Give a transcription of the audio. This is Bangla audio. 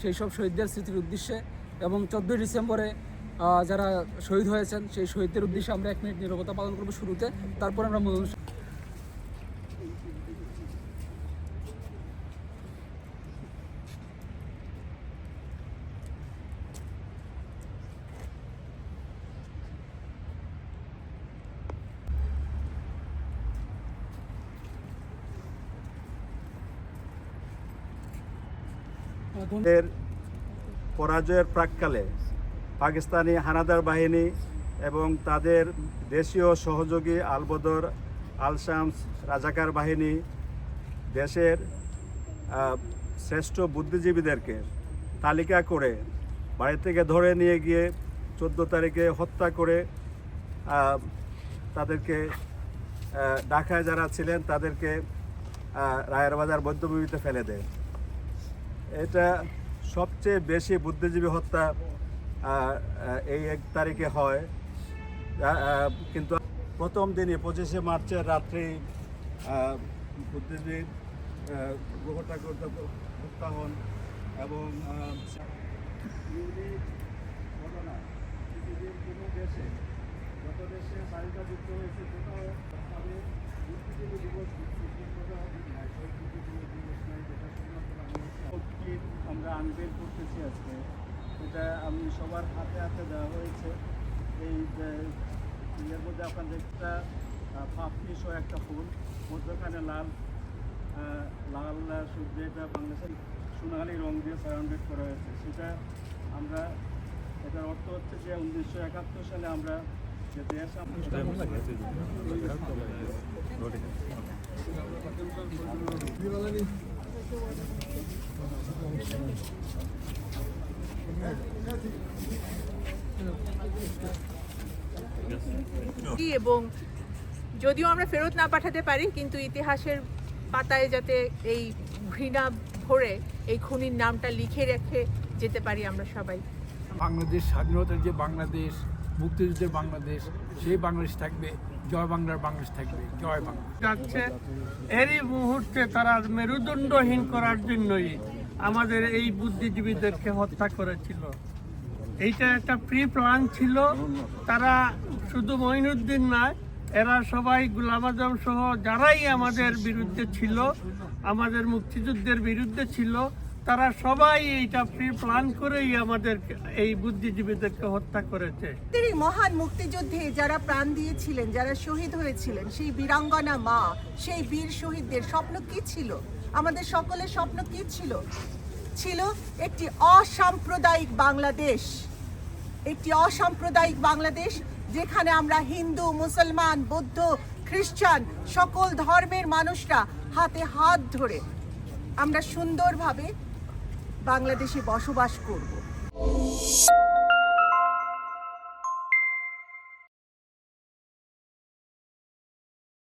সেই সব শহীদদের স্মৃতির উদ্দেশ্যে এবং চোদ্দোই ডিসেম্বরে যারা শহীদ হয়েছেন সেই শহীদদের উদ্দেশ্যে আমরা এক মিনিট নিরবতা পালন করব শুরুতে, তারপর আমরা এর পরাজয়ের প্রাককালে পাকিস্তানি হানাদার বাহিনী এবং তাদের দেশীয় সহযোগী আলবদর আল শামস রাজাকার বাহিনী দেশের শ্রেষ্ঠ বুদ্ধিজীবীদেরকে তালিকা করে বাড়ি থেকে ধরে নিয়ে গিয়ে চোদ্দ তারিখে হত্যা করে তাদেরকে ঢাকায় যারা ছিলেন তাদেরকে রায়ের বাজার বৈদ্যভূমিতে ফেলে দেয়। এটা সবচেয়ে বেশি বুদ্ধিজীবী হত্যা এই এক তারিখে হয়। কিন্তু প্রথম দিনই পঁচিশে মার্চের রাত্রেই আহ, বুদ্ধিজীবী ঠাকুর হত্যা হন এবং যত দেশে যুক্ত হয়েছে কোথাও দিবস স্বীকৃততা নাই, শহীদ বুদ্ধিজীবী দিবস নাই, যেটা শুধুমাত্র বাংলাদেশে। কীট আমরা আনবেল করতেছি আজকে। এটা আমি সবার হাতে হাতে দেওয়া হয়েছে। এই যে এর মধ্যে আপনাদের একটা পাপড়ি সহ একটা ফুল মধ্যখানে লাল লাল সূর্য এটা বাংলাদেশের সোনালি রং দিয়ে সারাউন্ডেড করা হয়েছে। সেটা আমরা এটার অর্থ হচ্ছে যে উনিশশো একাত্তর সালে আমরা যে দেশ কি এবং যদিও আমরা ফেরত না পাঠাতে পারি কিন্তু ইতিহাসের পাতায় যাতে এই ঘৃণা ভরে এই খুনির নামটা লিখে রেখে যেতে পারি আমরা সবাই। বাংলাদেশ স্বাধীনতার যে বাংলাদেশ মুক্তিযুদ্ধের বাংলাদেশ সেই বাংলাদেশ থাকবে জয় বাংলার বাংলাদেশ থাকবে জয় বাংলা। যাচ্ছে এরই মুহূর্তে তারা মেরুদণ্ডহীন করার জন্যই আমাদের এই বুদ্ধিজীবীদেরকে হত্যা করেছিল। এইটা একটা প্রি প্ল্যান ছিল। তারা শুধু মঈনুদ্দিন নয়, এরা সবাই গুলাম আজম সহ যারাই আমাদের বিরুদ্ধে ছিল, আমাদের মুক্তিযুদ্ধের বিরুদ্ধে ছিল, তারা সবাই এইটা প্রি প্ল্যান করেই আমাদের এই বুদ্ধিজীবীদেরকে হত্যা করেছে। এই মহান মুক্তিযুদ্ধে যারা প্রাণ দিয়েছিলেন, যারা শহীদ হয়েছিলেন, সেই বীরাঙ্গনা মা, সেই বীর শহীদদের স্বপ্ন কি ছিল? আমাদের সকলের স্বপ্ন কি ছিল? ছিল একটি অসাম্প্রদায়িক বাংলাদেশ। একটি অসাম্প্রদায়িক বাংলাদেশ যেখানে আমরা হিন্দু, মুসলমান, বৌদ্ধ, খ্রিস্টান সকল ধর্মের মানুষরা হাতে হাত ধরে আমরা সুন্দরভাবে বাংলাদেশে বসবাস করব।